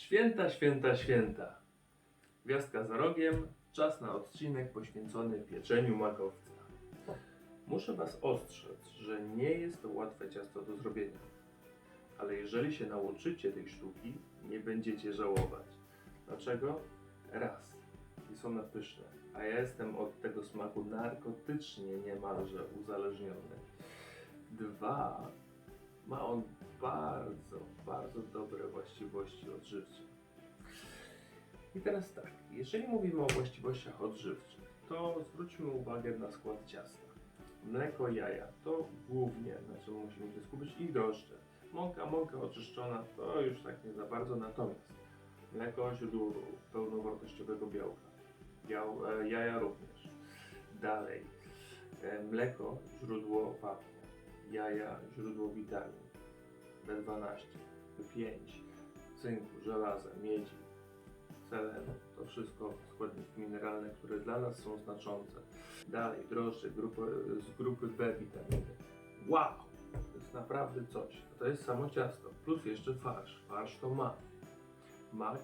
Święta, święta, święta. Gwiazdka za rogiem, czas na odcinek poświęcony pieczeniu makowca. Muszę Was ostrzec, że nie jest to łatwe ciasto do zrobienia. Ale jeżeli się nauczycie tej sztuki, nie będziecie żałować. Dlaczego? Raz, i są one pyszne, a ja jestem od tego smaku narkotycznie niemalże uzależniony. Dwa, ma on bardzo, bardzo dobre właściwości odżywcze. I teraz tak, jeżeli mówimy o właściwościach odżywczych, to zwróćmy uwagę na skład ciasta. Mleko, jaja to głównie na czym musimy się skupić i drożdże. Mąka, mąka oczyszczona to już tak nie za bardzo, natomiast mleko źródło pełnowartościowego białka. Biał, e, jaja również. Dalej, e, mleko źródło wapnia, jaja źródło witamin, B12, B5, cynku, żelaza, miedzi, selenu. To wszystko składniki mineralne, które dla nas są znaczące. Dalej, drożdże grupy, z grupy B witaminy. Wow! To jest naprawdę coś. To jest samo ciasto, plus jeszcze farsz. Farsz to mak. Mak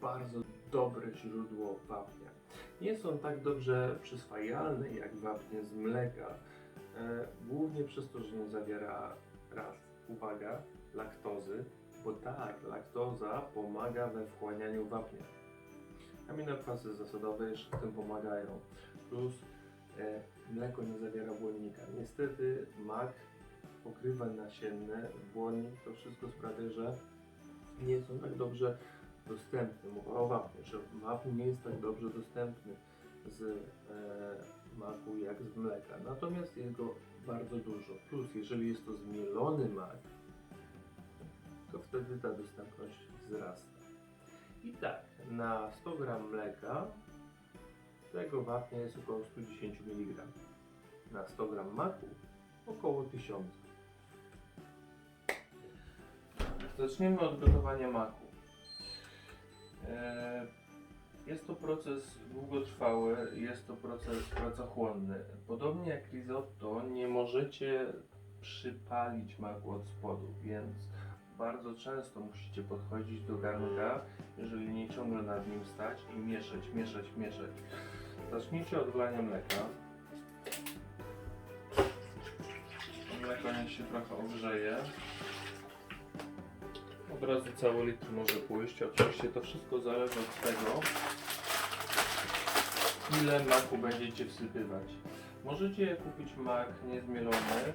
bardzo dobre źródło wapnia. Nie on tak dobrze przyswajalny jak wapnie z mleka, głównie przez to, że nie zawiera raz, uwaga, laktozy, bo tak, laktoza pomaga we wchłanianiu wapnia. Aminokwasy zasadowe jeszcze w tym pomagają. Plus e, mleko nie zawiera błonnika. Niestety mak, pokrywa nasienne, błonnik, to wszystko sprawia, że nie są tak dobrze dostępne. Mowa o wapniu, że wapń nie jest tak dobrze dostępny z e, maku jak z mleka. Natomiast jest bardzo dużo. Plus jeżeli jest to zmielony mak, to wtedy ta dostępność wzrasta. I tak, na 100 g mleka tego wapnia jest około 110 mg. Na 100 g maku około 1000. Zaczniemy od gotowania maku. E, Jest to proces długotrwały, jest to proces pracochłonny. Podobnie jak risotto, nie możecie przypalić maku od spodu, więc bardzo często musicie podchodzić do garnka, jeżeli nie ciągle nad nim stać i mieszać, mieszać, mieszać. Zacznijcie od wlania mleka. Mleko niech się trochę ogrzeje. Od razu cały litr może pójść. Oczywiście to wszystko zależy od tego, ile maku będziecie wsypywać. Możecie kupić mak niezmielony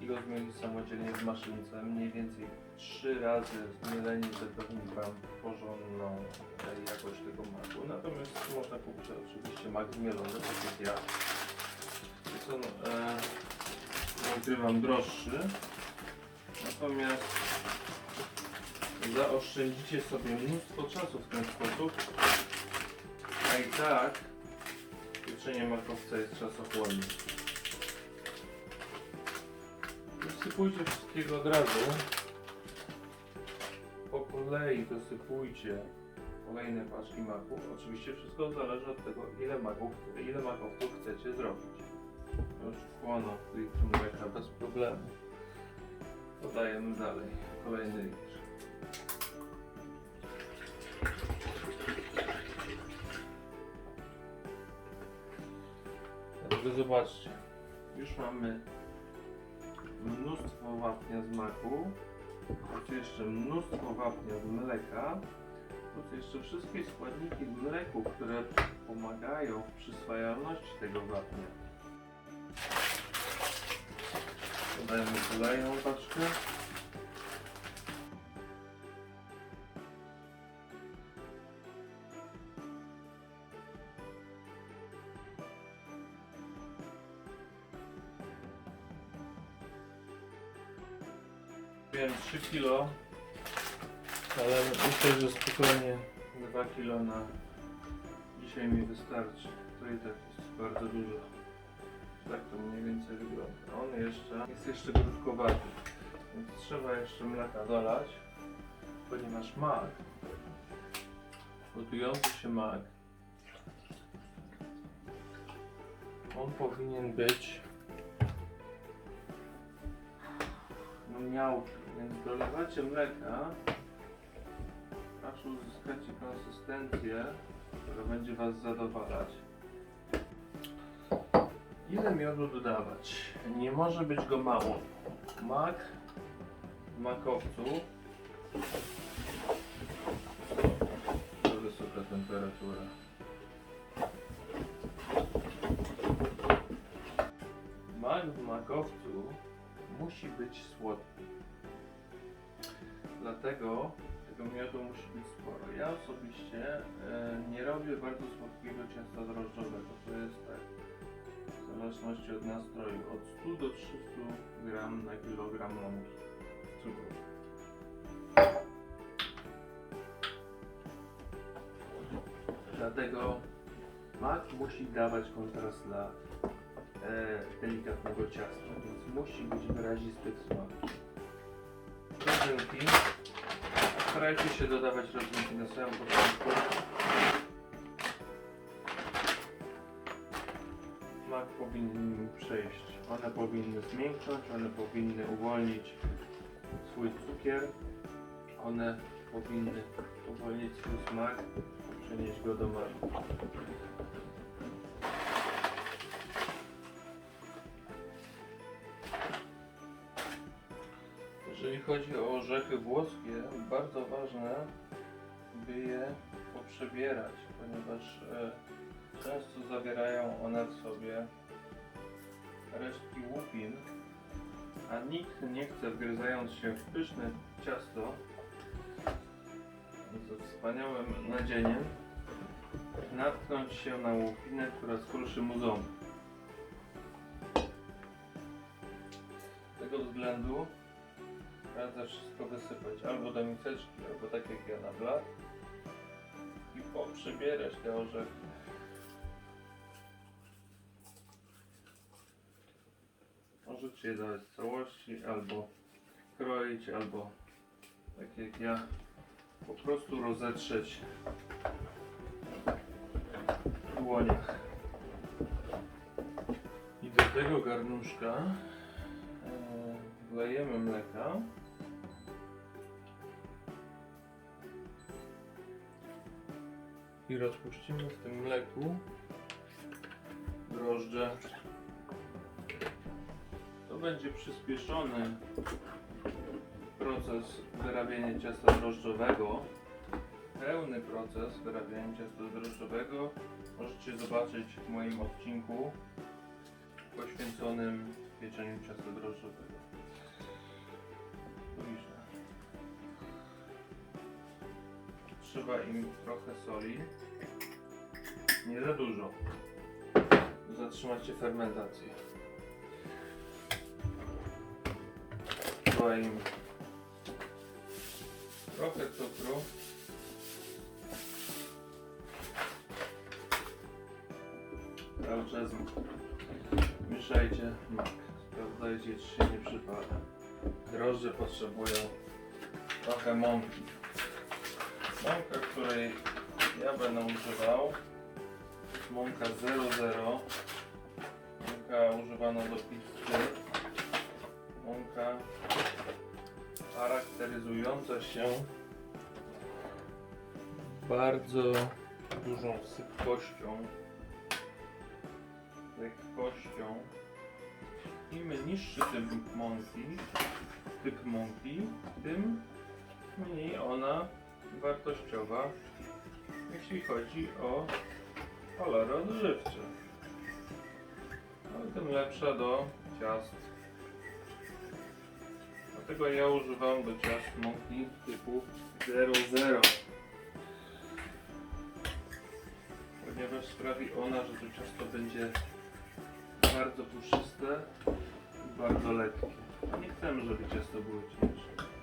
i go zmielić samodzielnie z maszynce. Mniej więcej 3 razy zmielenie zapewni Wam porządną e, jakość tego maku. Natomiast można kupić oczywiście mak zmielony, tak jak ja. Jest on, e, droższy. Natomiast zaoszczędzicie sobie mnóstwo czasu w ten sposób. A i tak pieczenie makowca jest czasochłonne. Dosypujcie wszystkiego od razu. Po kolei dosypujcie kolejne paczki maku. Oczywiście wszystko zależy od tego, ile maków, ile makowców chcecie zrobić. Już wchłoną litr mleka bez problemu. Podajemy dalej. Kolejny litr. Także zobaczcie, już mamy mnóstwo wapnia z maku, plus jeszcze mnóstwo wapnia z mleka, plus jeszcze wszystkie składniki w mleku, które pomagają w przyswajalności tego wapnia. Dodajemy kolejną paczkę. To i tak jest bardzo dużo. Tak to mniej więcej wygląda. On jeszcze jest jeszcze gruszkowaty, więc trzeba jeszcze mleka dolać, ponieważ mak, gotujący się mak, on powinien być no miałki, więc dolewacie mleka aż uzyskać konsystencję, będzie Was zadowalać. Ile miodu dodawać? Nie może być go mało. Mak makowcu to wysoka temperatura. Mak w makowcu musi być słodki. Dlatego tego miodu musi być sporo. Ja osobiście e, nie robię bardzo słodkiego ciasta drożdżowego. To jest tak w zależności od nastroju od 100 do 300 gram na kilogram mąki cukru. Dlatego mak musi dawać kontrast dla e, delikatnego ciasta, więc musi być wyrazisty w smaku. Starajcie się dodawać rodzynki na samym początku. Mak powinien przejść. One powinny zmięknąć, one powinny uwolnić swój cukier. One powinny uwolnić swój smak, przenieść go do maku. Włoskie, bardzo ważne, by je poprzebierać, ponieważ e, często zawierają one w sobie resztki łupin, a nikt nie chce, wgryzając się w pyszne ciasto ze wspaniałym nadzieniem, natknąć się na łupinę, która skruszy mu ząb. Z tego względu radzę wszystko wysypać albo do miseczki, albo tak jak ja na blat i poprzebierać te orzechy. Możecie je dawać w całości, albo kroić, albo tak jak ja po prostu rozetrzeć w dłoniach. I do tego garnuszka e, wlejemy mleka. I rozpuścimy w tym mleku drożdże. To będzie przyspieszony proces wyrabiania ciasta drożdżowego. Pełny proces wyrabiania ciasta drożdżowego możecie zobaczyć w moim odcinku poświęconym pieczeniu ciasta drożdżowego. Trzeba im trochę soli. Nie za dużo. Zatrzymacie fermentację. Trzeba im trochę cukru. Cały czas mieszajcie mak. Sprawdzajcie, czy się nie przypada. Drożdże potrzebują trochę mąki. Mąka, której ja będę używał, jest mąka 00. Mąka używana do pizzy. Mąka charakteryzująca się bardzo dużą sypkością, lekkością. Im niższy typ mąki, typ mąki, tym mniej ona wartościowa, jeśli chodzi o kolory odżywcze. Ale tym lepsza do ciast. Dlatego ja używam do ciast mąki typu 00. Ponieważ sprawi ona, że to ciasto będzie bardzo puszyste i bardzo lekkie. Nie chcemy, żeby ciasto było ciężkie.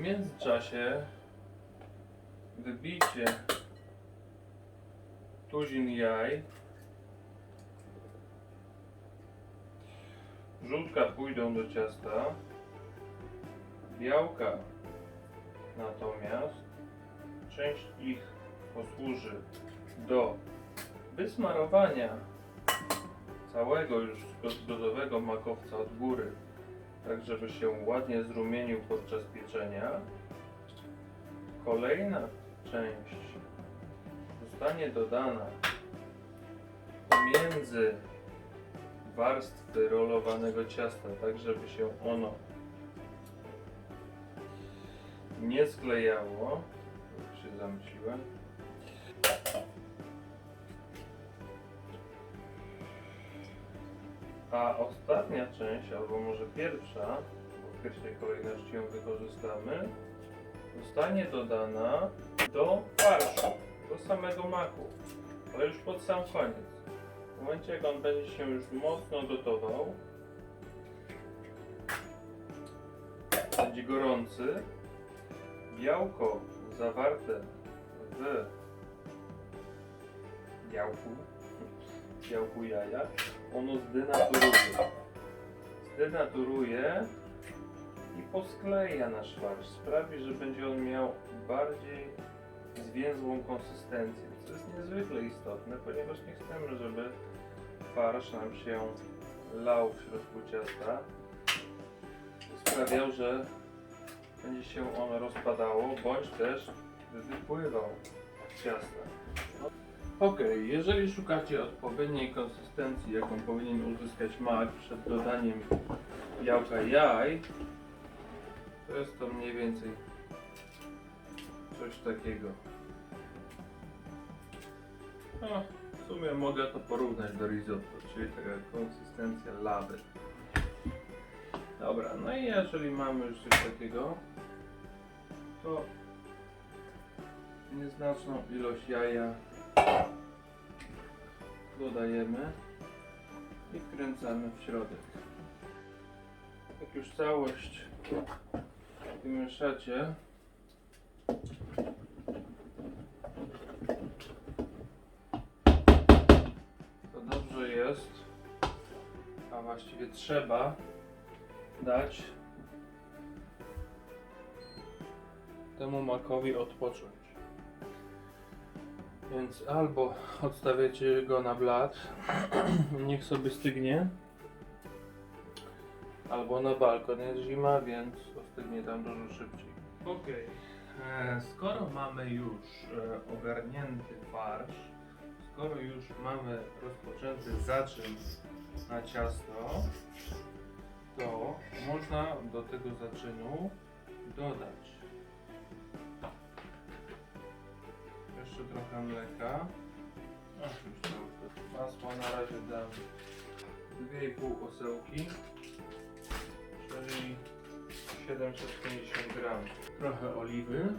Międzyczasie wybijcie tuzin jaj. Żółtka pójdą do ciasta. Białka natomiast część ich posłuży do wysmarowania całego już gotowego makowca od góry, tak żeby się ładnie zrumienił podczas pieczenia. kolejna część zostanie dodana pomiędzy warstwy rolowanego ciasta, tak żeby się ono nie sklejało. Już się zamyśliłem. A ostatnia część, albo może pierwsza, w pierwszej kolejności ją wykorzystamy, zostanie dodana do farszu, do samego maku, ale już pod sam koniec. W momencie jak on będzie się już mocno gotował, będzie gorący, białko zawarte w białku, białku jaja, ono zdenaturuje. Zdenaturuje i poskleja nasz farsz. Sprawi, że będzie on miał bardziej zwięzłą konsystencję, co jest niezwykle istotne, ponieważ nie chcemy, żeby farsz nam się lał w środku ciasta. Sprawiał, że będzie się ono rozpadało, bądź też wypływał z ciasta. Ok, jeżeli szukacie odpowiedniej konsystencji, jaką powinien uzyskać mak przed dodaniem białka jaj, to jest to mniej więcej coś takiego. No, w sumie mogę to porównać do risotto, czyli taka konsystencja lawy. Dobra, no i jeżeli mamy już coś takiego, to nieznaczną ilość jaja dodajemy i wkręcamy w środek. Jak już całość wymieszacie, to dobrze jest, a właściwie trzeba dać temu makowi odpocząć. Więc albo odstawiacie go na blat, niech sobie stygnie, albo na balkon. Jest zima, więc ostygnie tam dużo szybciej. Ok, skoro mamy już e, ogarnięty farsz, skoro już mamy rozpoczęty zaczyn na ciasto, to można do tego zaczynu dodać trochę mleka. Masła na razie dam 2,5 osełki, czyli 750 gram. Trochę oliwy,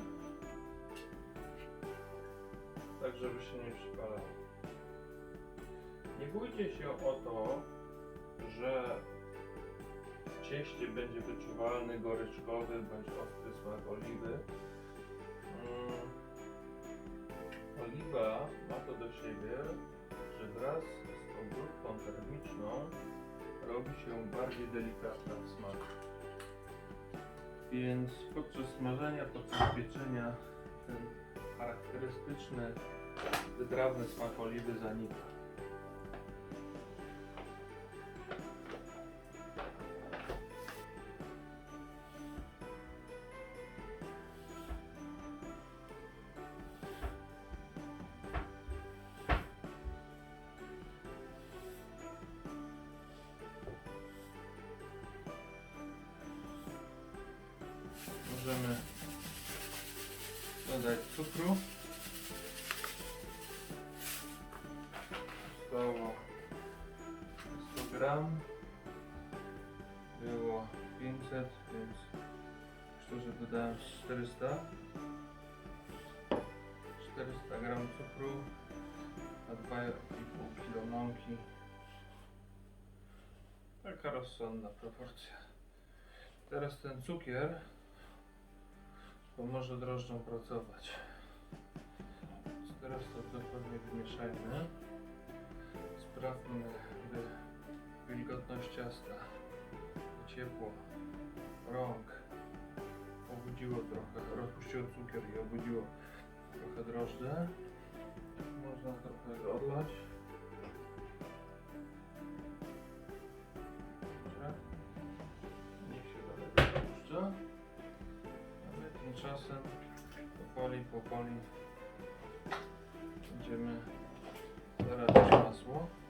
tak żeby się nie przypalało. Nie bójcie się o to, że w cieście będzie wyczuwalny goryczkowy bądź ostry smak oliwy. Mm, Oliwa ma to do siebie, że wraz z obróbką termiczną robi się bardziej delikatna w smaku. Więc podczas smażenia, podczas pieczenia ten charakterystyczny, wytrawny smak oliwy zanika. Gram. Było 500, więc że dodałem 400. 400 gram cukru, a 2,5 kg mąki. Taka rozsądna proporcja. Teraz ten cukier pomoże drożdżom pracować. Teraz to dokładnie wymieszajmy. Sprawmy, by wilgotność ciasta ciepło rąk obudziło trochę, rozpuściło cukier i obudziło trochę drożdże. Można trochę odlać. Niech się dalej rozpuszcza. A my tymczasem powoli, powoli będziemy zarabiać masło.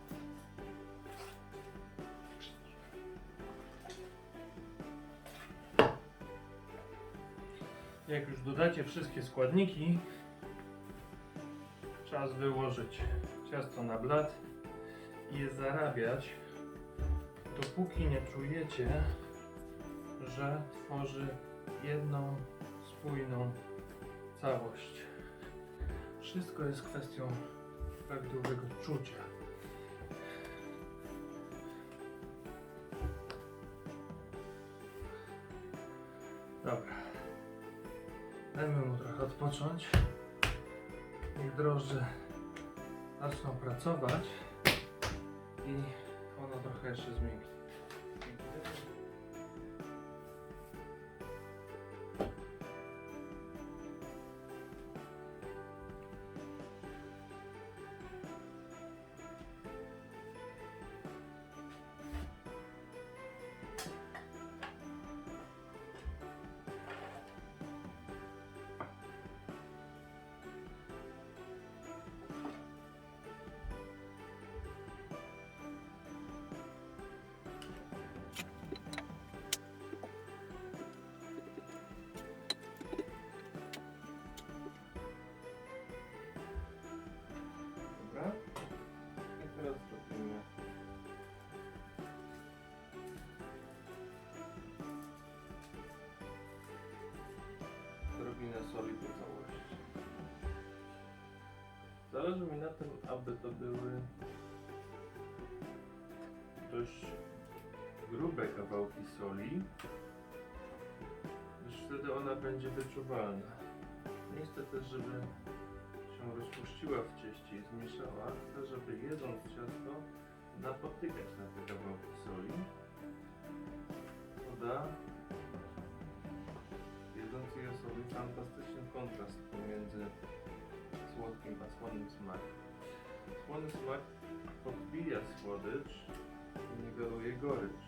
Jak już dodacie wszystkie składniki, czas wyłożyć ciasto na blat i je zarabiać, dopóki nie czujecie, że tworzy jedną spójną całość. Wszystko jest kwestią prawidłowego czucia. Odpocząć. Niech drożdże zaczną pracować i ono trochę jeszcze zmięknie. Zależy mi na tym, aby to były dość grube kawałki soli, gdyż wtedy ona będzie wyczuwalna. Nie chcę też, żeby się rozpuściła w cieście i zmieszała. Chcę, żeby jedząc ciasto napotykać na te kawałki soli. To da jedzącej osobie fantastyczny kontrast pomiędzy słodkim a słonym smakiem. Słony smak podbija słodycz i niweluje gorycz.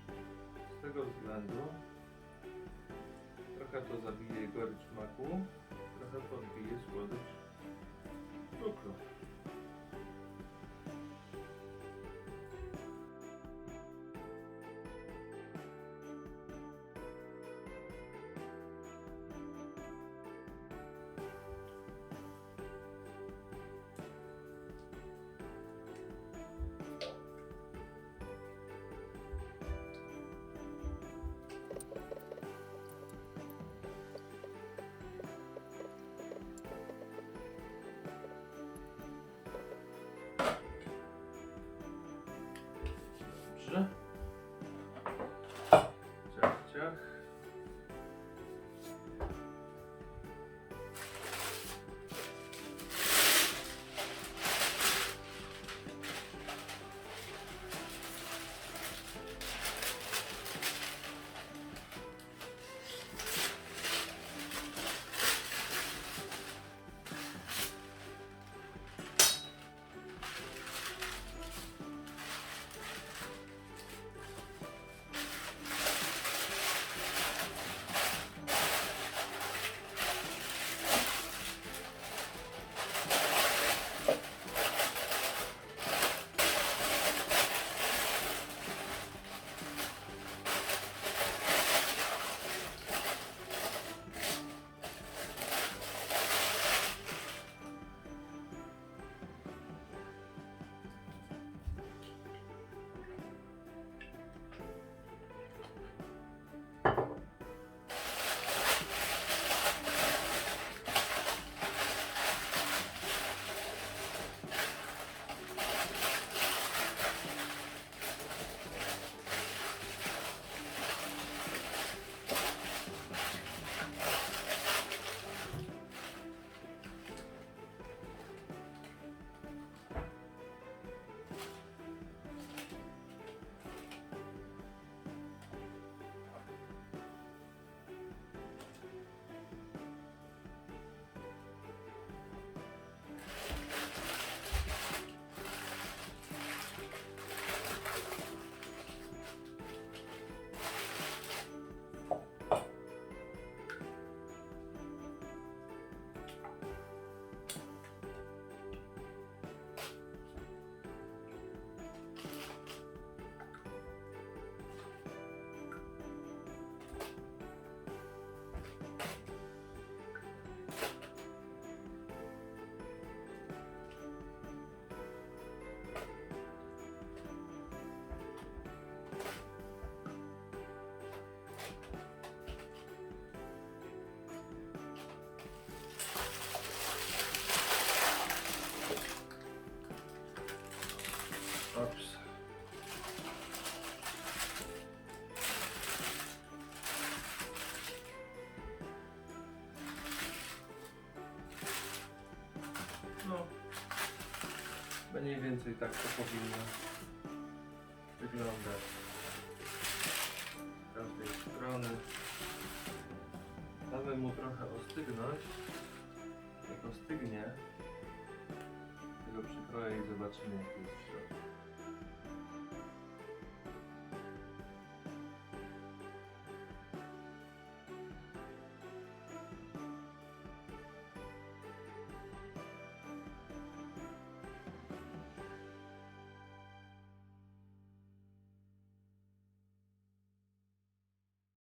Z tego względu trochę to zabije gorycz maku, trochę podbije słodycz cukru. Mniej więcej tak to powinno wyglądać z każdej strony. Damy mu trochę ostygnąć. Jak ostygnie, tego przykroję i zobaczymy jak jest w